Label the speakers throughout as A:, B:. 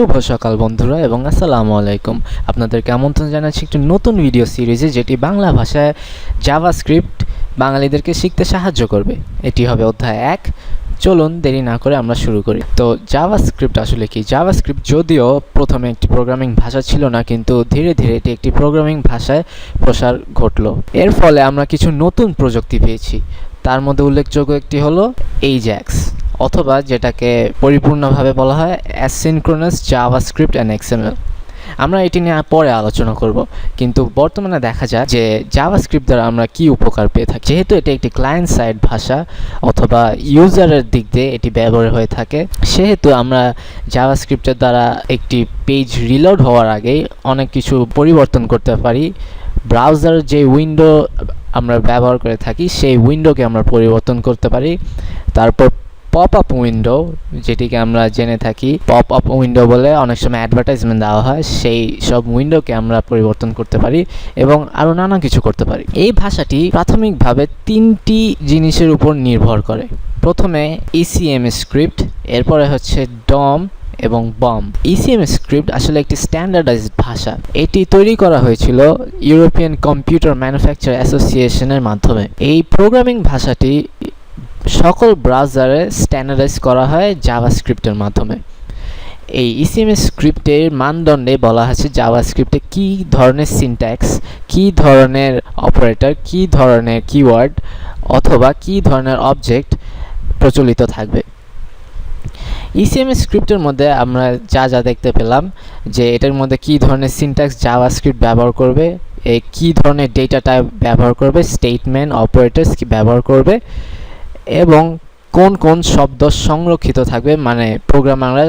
A: শুভ সকাল বন্ধুরা এবং আসসালামু আলাইকুম। আপনাদেরকে আমন্ত্রণ জানাচ্ছি একটি নতুন ভিডিও সিরিজে যেটি বাংলা ভাষায় জাভাস্ক্রিপ্ট বাঙালিদেরকে শিখতে সাহায্য করবে। এটি হবে অধ্যায় এক। চলুন দেরি না করে আমরা শুরু করি। তো জাভাস্ক্রিপ্ট আসলে কি? জাভাস্ক্রিপ্ট যদিও প্রথমে একটি প্রোগ্রামিং ভাষা ছিল না, কিন্তু ধীরে ধীরে এটি একটি প্রোগ্রামিং ভাষায় প্রসার ঘটলো। এর ফলে আমরা কিছু নতুন প্রযুক্তি পেয়েছি। তার মধ্যে উল্লেখযোগ্য একটি হলো এইজ্যাক্স অথবা যেটাকে পরিপূর্ণভাবে বলা হয় অ্যাসিনক্রোনাস জাভাস্ক্রিপ্ট অ্যান্ড এক্সএমএল আমরা এটি নিয়ে পরে আলোচনা করব, কিন্তু বর্তমানে দেখা যায় যে জাভা স্ক্রিপ্ট দ্বারা আমরা কি উপকার পেয়ে থাকি। যেহেতু এটি একটি ক্লায়েন্ট সাইড ভাষা অথবা ইউজারের দিক দিয়ে এটি ব্যবহার হয়ে থাকে, সেহেতু আমরা জাভাস্ক্রিপ্টের দ্বারা একটি পেজ রিলোড হওয়ার আগেই অনেক কিছু পরিবর্তন করতে পারি। ব্রাউজার যে উইন্ডো আমরা ব্যবহার করে থাকি, সেই উইন্ডোকে আমরা পরিবর্তন করতে পারি। তারপর পপ আপ উইন্ডো যেটিকে আমরা জেনে থাকি পপ আপ উইন্ডো বলে অনেক সময় অ্যাডভার্টাইজমেন্ট দেওয়া হয়, সেই সব উইন্ডোকে আমরা পরিবর্তন করতে পারি এবং আরও নানা কিছু করতে পারি। এই ভাষাটি প্রাথমিকভাবে তিনটি জিনিসের উপর নির্ভর করে। প্রথমে ইসিএম স্ক্রিপ্ট এরপরে হচ্ছে ডম এবং বম ইসিএম স্ক্রিপ্ট আসলে একটি স্ট্যান্ডার্ডাইজড ভাষা। এটি তৈরি করা হয়েছিল ইউরোপিয়ান কম্পিউটার ম্যানুফ্যাকচার অ্যাসোসিয়েশনের মাধ্যমে। এই প্রোগ্রামিং ভাষাটি সকল ব্রাউজারে স্ট্যান্ডার্ডাইজ করা হয় জাভাস্ক্রিপ্টের মাধ্যমে। এই ইসিএমএস স্ক্রিপ্টের মানদণ্ডে বলা আছে জাভাস্ক্রিপ্টে কী ধরনের সিনট্যাক্স কী ধরনের অপারেটর কী ধরনের কিওয়ার্ড অথবা কী ধরনের অবজেক্ট প্রচলিত থাকবে। ইসিএম স্ক্রিপ্টের মধ্যে আমরা যা যা দেখতে পেলাম যে এটার মধ্যে কী ধরনের সিনট্যাক্স জাভাস্ক্রিপ্ট ব্যবহার করবে কী ধরনের ডেটা টাইপ ব্যবহার করবে স্টেটমেন্ট অপারেটার্স কি ব্যবহার করবে এবং কোন কোন শব্দ সংরক্ষিত থাকবে মানে প্রোগ্রামাররা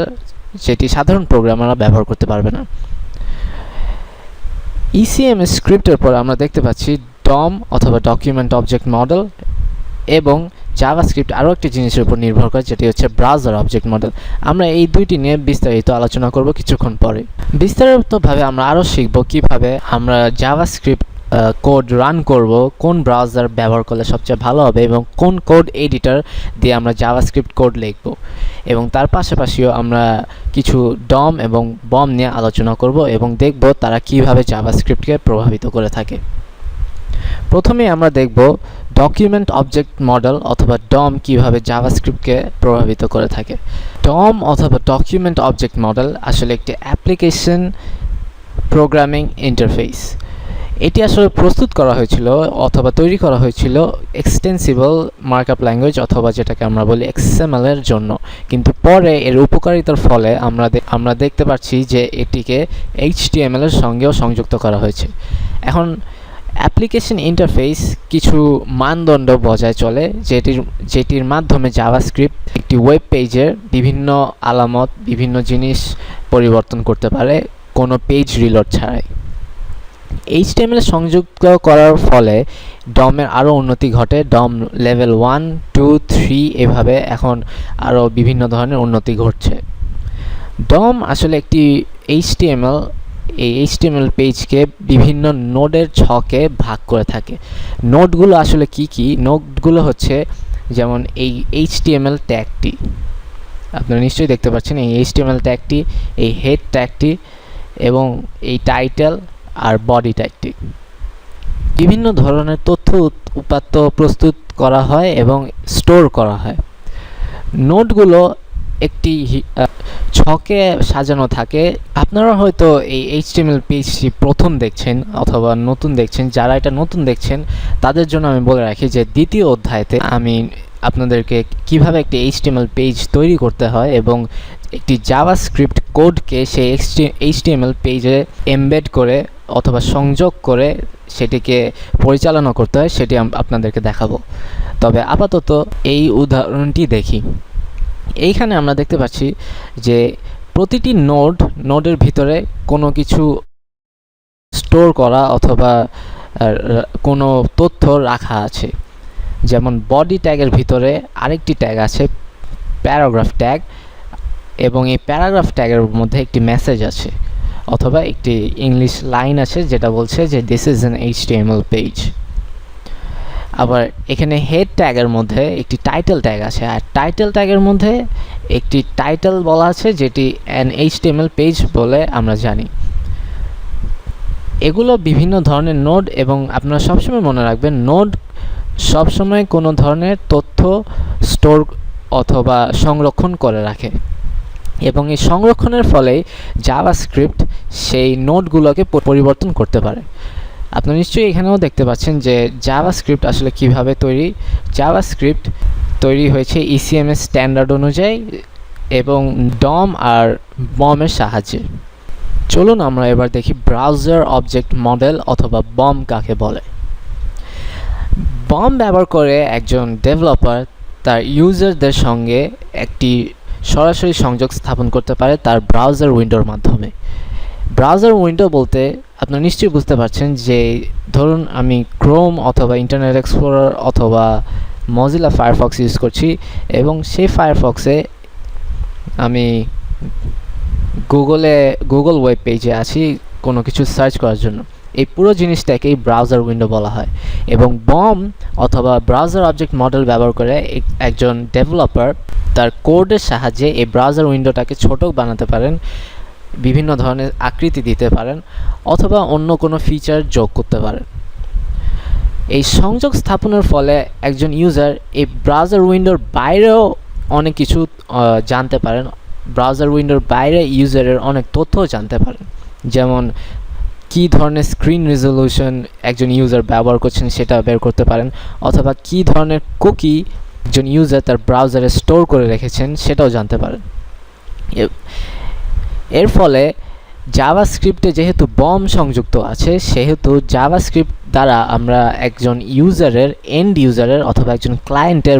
A: যেটি সাধারণ প্রোগ্রামাররা ব্যবহার করতে পারবে না। ইসিএম স্ক্রিপ্টের পর আমরা দেখতে পাচ্ছি ডম অথবা ডকুমেন্ট অবজেক্ট মডেল এবং জাভাস্ক্রিপ্ট আরও একটি জিনিসের উপর নির্ভর করে, যেটি হচ্ছে ব্রাউজার অবজেক্ট মডেল আমরা এই দুইটি নিয়ে বিস্তারিত আলোচনা করব কিছুক্ষণ পরে। বিস্তারিতভাবে আমরা আরও শিখব কীভাবে আমরা জাভাস্ক্রিপ্ট কোড রান করব, কোন ব্রাউজার ব্যবহার করলে সবচেয়ে ভালো হবে এবং কোন কোড এডিটর দিয়ে আমরা জাভাস্ক্রিপ্ট কোড লিখব। এবং তার পাশাপাশিও আমরা কিছু ডম এবং বম নিয়ে আলোচনা করব এবং দেখব তারা কীভাবে জাভাস্ক্রিপ্টকে প্রভাবিত করে থাকে। প্রথমে আমরা দেখব ডকুমেন্ট অবজেক্ট মডেল অথবা ডম কীভাবে জাভাস্ক্রিপ্টকে প্রভাবিত করে থাকে। ডম অথবা ডকুমেন্ট অবজেক্ট মডেল আসলে একটি অ্যাপ্লিকেশন প্রোগ্রামিং ইন্টারফেস এটি আসলে প্রস্তুত করা হয়েছিল অথবা তৈরি করা হয়েছিল এক্সটেন্সিবল মার্কআপ ল্যাঙ্গুয়েজ অথবা যেটাকে আমরা বলি এক্সএমএল এর জন্য। কিন্তু পরে এর উপকারিতার ফলে আমরা আমরা দেখতে পাচ্ছি যে এটিকে এইচটিএমএল এর সঙ্গেও সংযুক্ত করা হয়েছে। এখন অ্যাপ্লিকেশন ইন্টারফেস কিছু মানদণ্ড বজায় চলে, যেটির যেটির মাধ্যমে জাভাস্ক্রিপ্ট একটি ওয়েব পেজের বিভিন্ন আলামত, বিভিন্ন জিনিস পরিবর্তন করতে পারে কোনো পেজ রিলোড ছাড়াই। এইচটিএমএল সংযুক্ত করার ফলে ডমের আরও উন্নতি ঘটে। ডম লেভেল ওয়ান টু থ্রি এভাবে এখন আরও বিভিন্ন ধরনের উন্নতি ঘটছে। ডম আসলে একটি এইচটিএমএল এই এইচটিএমএল পেজকে বিভিন্ন নোডের ছকে ভাগ করে থাকে। নোডগুলো আসলে কি কি? নোডগুলো হচ্ছে যেমন এই এইচটিএমএল ট্যাগটি আপনারা নিশ্চয়ই দেখতে পাচ্ছেন এই এইচটিএমএল ট্যাগটি এই হেড ট্যাগটি এবং এই টাইটেল আর বডি টাইপটি বিভিন্ন ধরনের তথ্য উপাত্ত প্রস্তুত করা হয় এবং স্টোর করা হয়। নোটগুলো একটি ছকে সাজানো থাকে। আপনারা হয়তো এই এইচটিএমএল পেজটি প্রথম দেখছেন অথবা নতুন দেখছেন। যারা এটা নতুন দেখছেন, তাদের জন্য আমি বলে রাখি যে দ্বিতীয় অধ্যায়তে আমি আপনাদেরকে কীভাবে একটি এইচটিএমএল পেজ তৈরি করতে হয় এবং একটি জাভাস্ক্রিপ্ট কোডকে সেই এইচটিএমএল পেজে এমবেড করে অথবা সংযোগ করে সেটিকে পরিচালনা করতে হয়, সেটি আপনাদেরকে দেখাবো। তবে আপাতত এই উদাহরণটি দেখি। এইখানে আমরা দেখতে পাচ্ছি যে প্রতিটি নোড, নোডের ভিতরে কোনো কিছু স্টোর করা অথবা কোনো তথ্য রাখা আছে। যেমন বডি ট্যাগের ভিতরে আরেকটি ট্যাগ আছে, প্যারাগ্রাফ ট্যাগ, এবং এই প্যারাগ্রাফ ট্যাগের মধ্যে একটি মেসেজ আছে। অথবা একটি ইংলিশ লাইন আছে যেটা বলছে যে this is an HTML page আবার এখানে হেড ট্যাগের মধ্যে একটি টাইটেল ট্যাগ আছে, আর টাইটেল ট্যাগের মধ্যে একটি টাইটেল বলা আছে যেটি এন এইচটিএমএল পেজ বলে আমরা জানি। এগুলো বিভিন্ন ধরনের নোড এবং আপনারা সবসময় মনে রাখবেন নোড সবসময় কোনো ধরনের তথ্য স্টোর অথবা সংরক্ষণ করে রাখে। এবং এই সংরক্ষণের ফলে জাভাস্ক্রিপ্ট সেই নোটগুলোকে পরিবর্তন করতে পারে। আপনারা নিশ্চয়ই এখানেও দেখতে পাচ্ছেন যে জাভাস্ক্রিপ্ট আসলে কীভাবে তৈরি। জাভাস্ক্রিপ্ট তৈরি হয়েছে ইসিএমএস স্ট্যান্ডার্ড অনুযায়ী এবং ডম আর বমের সাহায্যে। চলুন আমরা এবার দেখি ব্রাউজার অবজেক্ট মডেল অথবা বম কাকে বলে। বম ব্যবহার করে একজন ডেভেলপার তার ইউজারদের সঙ্গে একটি সরাসরি সংযোগ স্থাপন করতে পারে তার ব্রাউজার উইন্ডোর মাধ্যমে। ব্রাউজার উইন্ডো বলতে আপনারা নিশ্চয়ই বুঝতে পারছেন যে, ধরুন আমি ক্রোম অথবা ইন্টারনেট এক্সপ্লোরার অথবা মজিলা ফায়ারফক্স ইউজ করছি এবং সেই ফায়ারফক্সে আমি গুগলে গুগল ওয়েব পেজে আছি কোনো কিছু সার্চ করার জন্য। এই পুরো জিনিসটাকেই ব্রাউজার উইন্ডো বলা হয় এবং বম অথবা ব্রাউজার অবজেক্ট মডেল ব্যবহার করে একজন ডেভেলপার তার কোডের সাহায্যে এই ব্রাউজার উইন্ডোটাকে ছোট বানাতে পারেন, বিভিন্ন ধরনের আকৃতি দিতে পারেন, অথবা অন্য কোনো ফিচার যোগ করতে পারেন। এই সংযোগ স্থাপনের ফলে একজন ইউজার এই ব্রাউজার উইন্ডোর বাইরেও অনেক কিছু জানতে পারেন। ব্রাউজার উইন্ডোর বাইরে ইউজারের অনেক তথ্যও জানতে পারেন। যেমন, কী ধরনের স্ক্রিন রেজলিউশন একজন ইউজার ব্যবহার করছেন সেটা বের করতে পারেন, অথবা কী ধরনের কুকি একজন ইউজার তার ব্রাউজারে স্টোর করে রেখেছেন, সেটাও জানতে পারেন। এর ফলে জাভা স্ক্রিপ্টে যেহেতু বম সংযুক্ত আছে, সেহেতু জাভা স্ক্রিপ্ট দ্বারা আমরা একজন ইউজারের এন্ড ইউজারের অথবা একজন ক্লায়েন্টের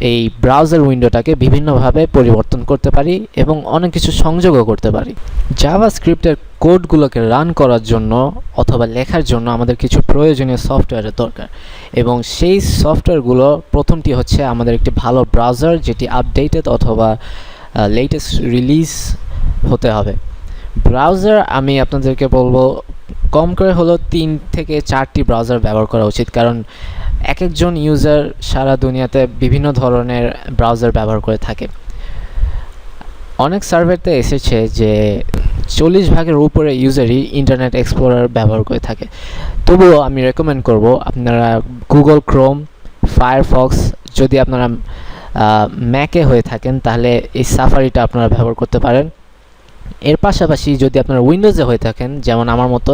A: এই ব্রাউজার উইন্ডোটাকে বিভিন্নভাবে পরিবর্তন করতে পারি এবং অনেক কিছু সংযোগও করতে পারি। জাভা স্ক্রিপ্টের কোডগুলোকে রান করার জন্য অথবা লেখার জন্য আমাদের কিছু প্রয়োজনীয় সফটওয়্যারের দরকার এবং সেই সফটওয়্যারগুলো প্রথমটি হচ্ছে আমাদের একটি ভালো ব্রাউজার যেটি আপডেটেড অথবা লেটেস্ট রিলিজ হতে হবে। ব্রাউজার আমি আপনাদেরকে বলব কম করে হলো তিন থেকে চারটি ব্রাউজার ব্যবহার করা উচিত কারণ এক একজন ইউজার সারা দুনিয়াতে বিভিন্ন ধরনের ব্রাউজার ব্যবহার করে থাকে। অনেক সার্ভেতে এসেছে যে চল্লিশ ভাগের উপরে ইউজারই ইন্টারনেট এক্সপ্লোরার ব্যবহার করে থাকে। তবুও আমি রেকমেন্ড করব আপনারা গুগল ক্রোম ফায়ারফক্স যদি আপনারা ম্যাকে হয়ে থাকেন তাহলে এই সাফারিটা আপনারা ব্যবহার করতে পারেন। এর পাশাপাশি যদি আপনারা উইন্ডোজে হয়ে থাকেন, যেমন আমার মতো,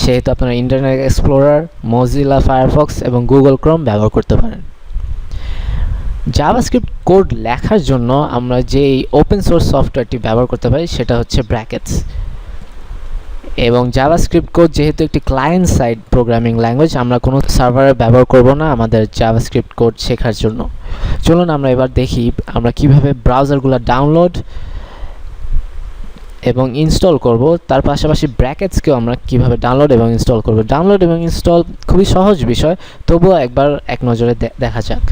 A: সেহেতু আপনারা ইন্টারনেট এক্সপ্লোরার মজিলা ফায়ারফক্স এবং গুগল ক্রোম ব্যবহার করতে পারেন। জাভাস্ক্রিপ্ট কোড লেখার জন্য আমরা যেই ওপেন সোর্স সফটওয়্যারটি ব্যবহার করতে পারি, সেটা হচ্ছে ব্র্যাকেটস এবং জাভাস্ক্রিপ্ট কোড যেহেতু একটি ক্লায়েন্ট সাইড প্রোগ্রামিং ল্যাঙ্গুয়েজ আমরা কোনো সার্ভারে ব্যবহার করব না আমাদের জাভাস্ক্রিপ্ট কোড শেখার জন্য। চলুন আমরা এবার দেখি আমরা কীভাবে ব্রাউজারগুলো ডাউনলোড এবং ইনস্টল করব। তার পাশাপাশি ব্র্যাকেটসকেও আমরা কীভাবে ডাউনলোড এবং ইনস্টল করব। ডাউনলোড এবং ইনস্টল খুবই সহজ বিষয়, তবুও একবার এক নজরে দেখা যাক।